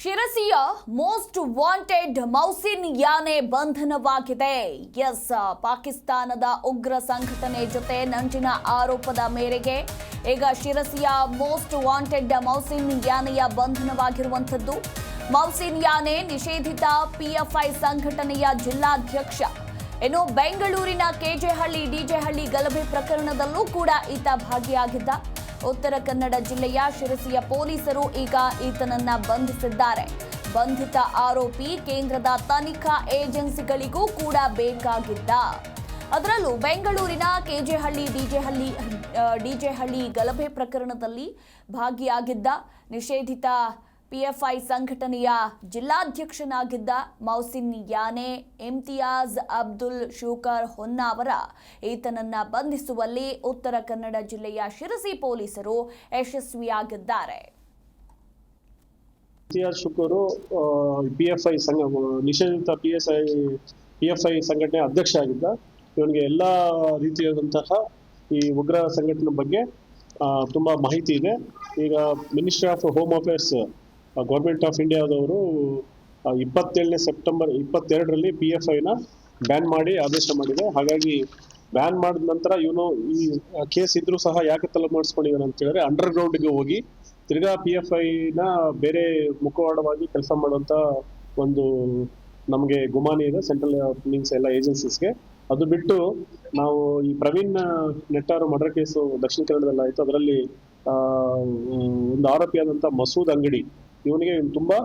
ಶಿರಸಿಯ most wanted Mohsin ಯಾನೆ ಬಂಧನವಾಗಿದೆ. ಎಸ್, ಪಾಕಿಸ್ತಾನದ ಉಗ್ರ ಸಂಘಟನೆ ಜೊತೆ ನಂಟಿನ ಆರೋಪದ ಮೇರೆಗೆ ಈಗ ಶಿರಸಿಯ ಮೋಸ್ಟ್ ವಾಂಟೆಡ್ ಮೌಸಿನ್ ಯಾನೆಯ ಬಂಧನವಾಗಿರುವಂಥದ್ದು. ಮೌಸಿನ್ ಯಾನೆ ನಿಷೇಧಿತ ಪಿಎಫ್ಐ ಸಂಘಟನೆಯ ಜಿಲ್ಲಾಧ್ಯಕ್ಷ. ಇನ್ನು ಬೆಂಗಳೂರಿನ ಕೆಜೆಹಳ್ಳಿ, ಡಿಜೆಹಳ್ಳಿ ಗಲಭೆ ಪ್ರಕರಣದಲ್ಲೂ ಕೂಡ ಈತ ಭಾಗಿಯಾಗಿದ್ದ. ಉತ್ತರ ಕನ್ನಡ ಜಿಲ್ಲೆಯ ಶಿರಸಿಯ ಪೊಲೀಸರು ಈಗ ಈತನನ್ನ ಬಂಧಿಸಿದ್ದಾರೆ. ಬಂಧಿತ ಆರೋಪಿ ಕೇಂದ್ರದ ತನಿಖಾ ಏಜೆನ್ಸಿಗಳಿಗೂ ಕೂಡ ಬೇಕಾಗಿದ್ದ. ಅದರಲ್ಲೂ ಬೆಂಗಳೂರಿನ ಕೆಜೆಹಳ್ಳಿ, ಡಿಜೆಹಳ್ಳಿ ಡಿಜೆಹಳ್ಳಿ ಗಲಭೆ ಪ್ರಕರಣದಲ್ಲಿ ಭಾಗಿಯಾಗಿದ್ದ ನಿಷೇಧಿತ ಪಿಎಫ್ಐ ಸಂಘಟನೆಯ ಜಿಲ್ಲಾಧ್ಯಕ್ಷನಾಗಿದ್ದ ಮೌಸಿನ್ ಯಾನೆ, ಇಮ್ತಿಯಾಜ್ ಅಬ್ದುಲ್ ಶೂಕರ್ ಹೊನ್ನಾವರ ಈತನನ್ನ ಬಂಧಿಸುವಲ್ಲಿ ಉತ್ತರ ಕನ್ನಡ ಜಿಲ್ಲೆಯ ಶಿರಸಿ ಪೊಲೀಸರು ಯಶಸ್ವಿಯಾಗಿದ್ದಾರೆ. ಇಮ್ತಿಯಾಜ್ ಶುಕೂರು ಪಿಎಫ್ಐ ಸಂಘ, ನಿಷೇಧಿತ ಪಿಎಸ್ಐ, ಪಿಎಫ್ಐ ಸಂಘಟನೆ ಅಧ್ಯಕ್ಷ ಆಗಿದ್ದ ಇವನಿಗೆ ಎಲ್ಲ ರೀತಿಯಾದಂತಹ ಈ ಉಗ್ರ ಸಂಘಟನೆ ಬಗ್ಗೆ ತುಂಬಾ ಮಾಹಿತಿ ಇದೆ. ಈಗ ministry of home affairs government of ಇಂಡಿಯಾದವರು ಇಪ್ಪತ್ತೇಳನೇ ಸೆಪ್ಟೆಂಬರ್ ಇಪ್ಪತ್ತೆರಡರಲ್ಲಿ ಪಿ ಎಫ್ ಐನ ಬ್ಯಾನ್ ಮಾಡಿ ಆದೇಶ ಮಾಡಿದೆ. ಹಾಗಾಗಿ ಬ್ಯಾನ್ ಮಾಡಿದ ನಂತರ ಇವನು ಈ ಕೇಸ್ ಇದ್ರೂ ಸಹ ಯಾಕೆ ತಲೆ ಮಾಡಿಸ್ಕೊಂಡಿದ್ದಾನೆ ಅಂತ ಹೇಳಿದ್ರೆ ಅಂಡರ್ ಗ್ರೌಂಡ್ಗೆ ಹೋಗಿ ತಿರ್ಗಾ ಪಿ ಎಫ್ ಐನ ಬೇರೆ ಮುಖವಾಡವಾಗಿ ಕೆಲಸ ಮಾಡುವಂತ ಒಂದು ನಮಗೆ ಗುಮಾನಿ ಇದೆ ಸೆಂಟ್ರಲ್ ಮೀನ್ಸ್ ಎಲ್ಲ ಏಜೆನ್ಸೀಸ್ಗೆ ಅದು ಬಿಟ್ಟು ನಾವು ಈ ಪ್ರವೀಣ್ ನೆಟ್ಟಾರು ಮರ್ಡರ್ ಕೇಸು ದಕ್ಷಿಣ ಕನ್ನಡದಲ್ಲಿ ಆಯಿತು ಅದರಲ್ಲಿ ಒಂದು ಆರೋಪಿಯಾದಂಥ ಮಸೂದ್ ಅಂಗಡಿ ಇವನಿಗೆ ಇವನು ತುಂಬಾ